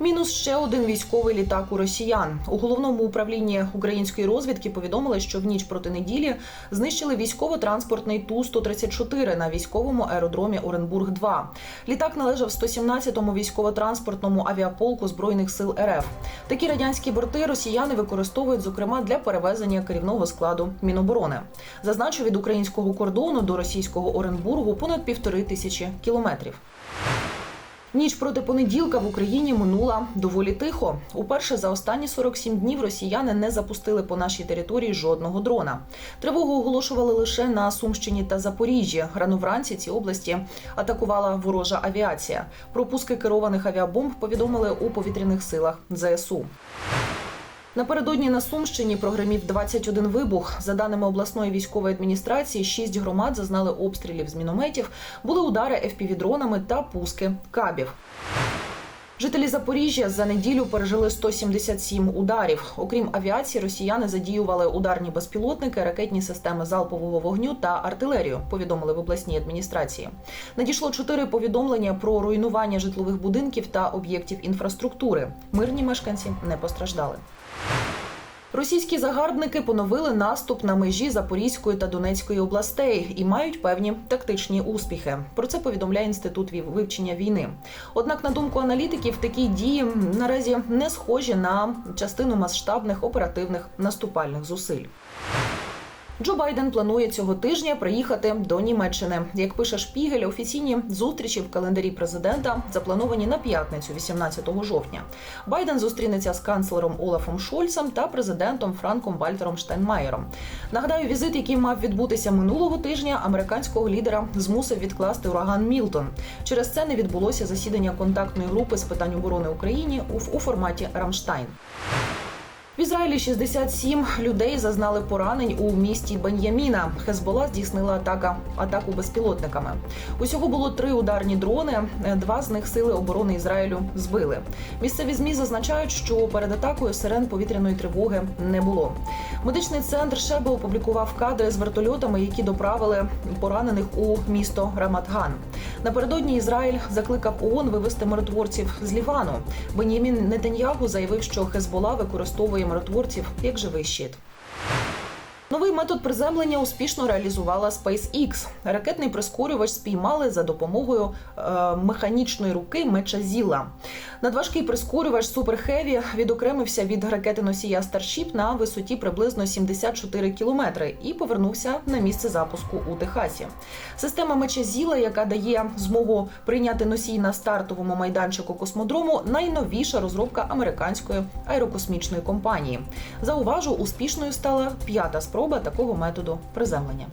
Мінус ще один військовий літак у росіян. У головному управлінні української розвідки повідомили, що в ніч проти неділі знищили військово-транспортний ту 134 на військовому аеродромі Оренбург 2 Літак належав 117-му військово-транспортному авіаполку збройних сил РФ. Такі радянські борти росіяни використовують зокрема для перевезення керівного складу Міноборони. Зазначу від українського кордону до російського Оренбургу понад півтори тисячі кілометрів. Ніч проти понеділка в Україні минула доволі тихо. Уперше за останні 47 днів росіяни не запустили по нашій території жодного дрона. Тривогу оголошували лише на Сумщині та Запоріжжі. Рано вранці ці області атакувала ворожа авіація. Про пуски керованих авіабомб повідомили у повітряних силах ЗСУ. Напередодні на Сумщині прогремів 21 вибух. За даними обласної військової адміністрації, шість громад зазнали обстрілів з мінометів, були удари FPV-дронами та пуски кабів. Жителі Запоріжжя за неділю пережили 177 ударів. Окрім авіації, росіяни задіювали ударні безпілотники, ракетні системи залпового вогню та артилерію. Повідомили в обласній адміністрації. Надійшло чотири повідомлення про руйнування житлових будинків та об'єктів інфраструктури. Мирні мешканці не постраждали. Російські загарбники поновили наступ на межі Запорізької та Донецької областей і мають певні тактичні успіхи. Про це повідомляє інститут вивчення війни. Однак, на думку аналітиків, такі дії наразі не схожі на частину масштабних оперативних наступальних зусиль. Джо Байден планує цього тижня приїхати до Німеччини. Як пише Шпігель, офіційні зустрічі в календарі президента заплановані на п'ятницю, 18 жовтня. Байден зустрінеться з канцлером Олафом Шольцем та президентом Франком Вальтером Штайнмаєром. Нагадаю, візит, який мав відбутися минулого тижня, американського лідера змусив відкласти ураган Мілтон. Через це не відбулося засідання контактної групи з питань оборони Україні у, у форматі Рамштайн. В Ізраїлі 67 людей зазнали поранень у місті Бен'яміна. Хезбола здійснила атака атаку безпілотниками. Усього було три ударні дрони. Два з них сили оборони Ізраїлю збили. Місцеві змі зазначають, що перед атакою сирен повітряної тривоги не було. Медичний центр Шеба опублікував кадри з вертольотами, які доправили поранених у місто Раматган. Напередодні Ізраїль закликав ООН вивести миротворців з Лівану. Бенємін Нетаньягу заявив, що Хезбола використовує миротворців як живий щит. Новий метод приземлення успішно реалізувала SpaceX. Ракетний прискорювач спіймали за допомогою е, механічної руки меча Зіла. Надважкий прискорювач Super Heavy відокремився від ракети носія Starship на висоті приблизно 74 кілометри і повернувся на місце запуску у Техасі. Система меча Зіла, яка дає змогу прийняти носій на стартовому майданчику космодрому, найновіша розробка американської аерокосмічної компанії. Зауважу, успішною стала п'ята спроба такого методу приземлення.